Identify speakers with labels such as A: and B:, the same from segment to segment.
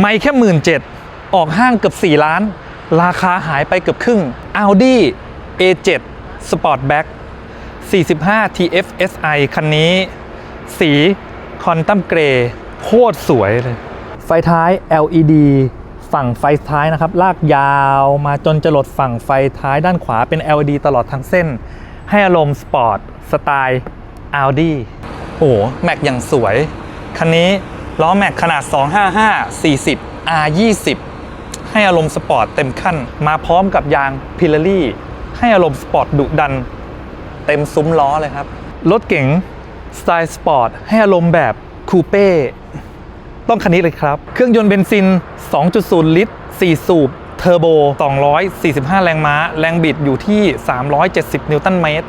A: ไม่แค่หมื่นเจ็ดออกห้างเกือบ 4 ล้าน ราคาหายไปเกือบครึ่ง Audi A7 Sportback 45 TFSI คันนี้ สีคอนตัมเกรย์โคตรสวยเลย ไฟท้าย LED ฝั่งไฟท้ายนะครับ ลากยาวมาจนจะหลดฝั่งไฟท้ายด้านขวาเป็น LED ตลอดทั้งเส้น ให้อารมณ์สปอร์ต สไตล์ Audi โอ้โห แม็กอย่างสวย คันนี้ ล้อแม็กขนาด 255 40 R 20 ให้อารมณ์สปอร์ตเต็มขั้น มาพร้อมกับยางพิล a รี่ ให้อารมณ์สปอร์ตดุดัน เต็มซุ้มล้อเลยครับ รถเก๋งสไตล์สปอร์ตให้อารมณ์แบบคูเป้ต้องคันนี้เลยครับ เครื่องยนต์เบนซิน 2.0 ลิตร 4 สูบ เทอร์โบ 245 แรงม้า แรงบิดอยู่ที่ 370 นิวตันเมตร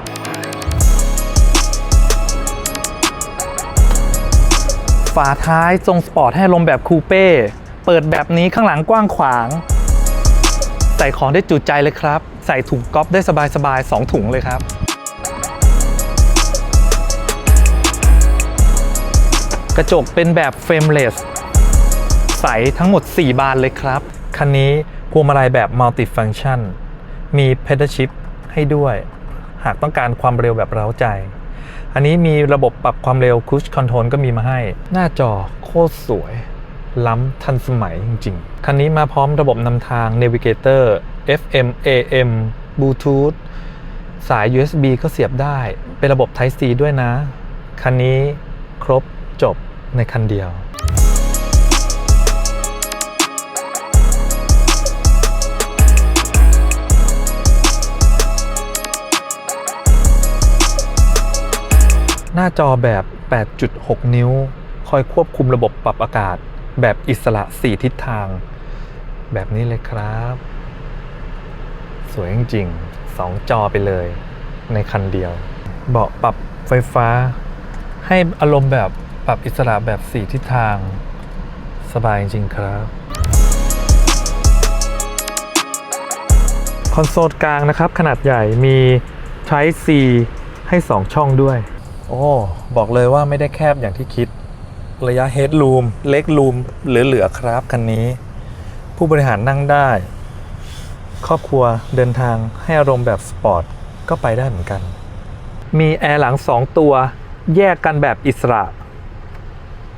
A: ฝาท้ายทรงสปอร์ตให้ลมแบบคูเป้ เปิดแบบนี้ข้างหลังกว้างขวาง ใส่ของได้จุใจเลยครับ ใส่ถุงก๊อฟได้สบายๆ2ถุงเลยครับกระจกเป็นแบบเฟรมเลสใสทั้งหมด 4 บานเลยครับ คันนี้พวงมาลัยแบบมัลติฟังชัน มี pedal shift ให้ด้วย หากต้องการความเร็วแบบเร้าใจ อันนี้มีระบบปรับความเร็ว Cruise Control ก็มีมาให้ หน้าจอโคตรสวย ล้ำทันสมัยจริง ๆ คันนี้มาพร้อมระบบนำทาง Navigator FM AM Bluetooth สาย USB ก็เสียบได้ เป็นระบบ Type C ด้วยนะ คันนี้ครบจบในคันเดียว หน้าจอแบบ 8.6 นิ้ว คอยควบคุมระบบปรับอากาศ แบบอิสระ 4 ทิศทาง แบบนี้เลยครับ สวยจริงๆ 2 จอไปเลย ในคันเดียว เบาะปรับไฟฟ้า ให้อารมณ์แบบปรับอิสระแบบ 4 ทิศทาง สบายจริงครับ คอนโซลกลางนะครับ ขนาดใหญ่มี Type C ให้ 2 ช่องด้วย อ้ บอกเลยว่าไม่ได้แคบอย่างที่คิด ระยะ Headroom เล็ก Room เหลือๆครับคันนี้ ผู้บริหารนั่งได้ ครอบครัวเดินทางให้อารมณ์แบบสปอร์ตก็ไปได้เหมือนกัน มีแอร์หลัง 2 ตัว แยกกันแบบอิสระ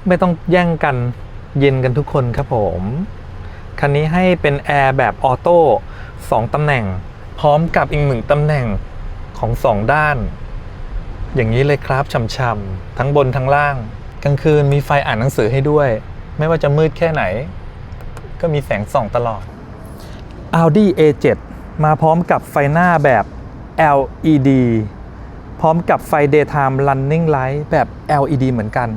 A: ไม่ต้องแย่งกันเย็นกันทุกคนครับผม คันนี้ให้เป็นแอร์แบบออโต้2ตำแหน่ง พร้อมกับอีกหนึ่งตำแหน่งของ 2 ด้าน อย่างนี้เลยครับช่ำๆทั้งบนทั้งล่าง กลางคืนมีไฟอ่านหนังสือให้ด้วย ไม่ว่าจะมืดแค่ไหน ก็มีแสงส่องตลอด Audi A7 มาพร้อมกับไฟหน้าแบบ LED พร้อมกับไฟ Daytime Running Light แบบ LED เหมือนกัน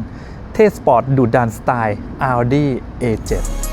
A: เทสปอร์ตดูดันสไตล์ Audi A7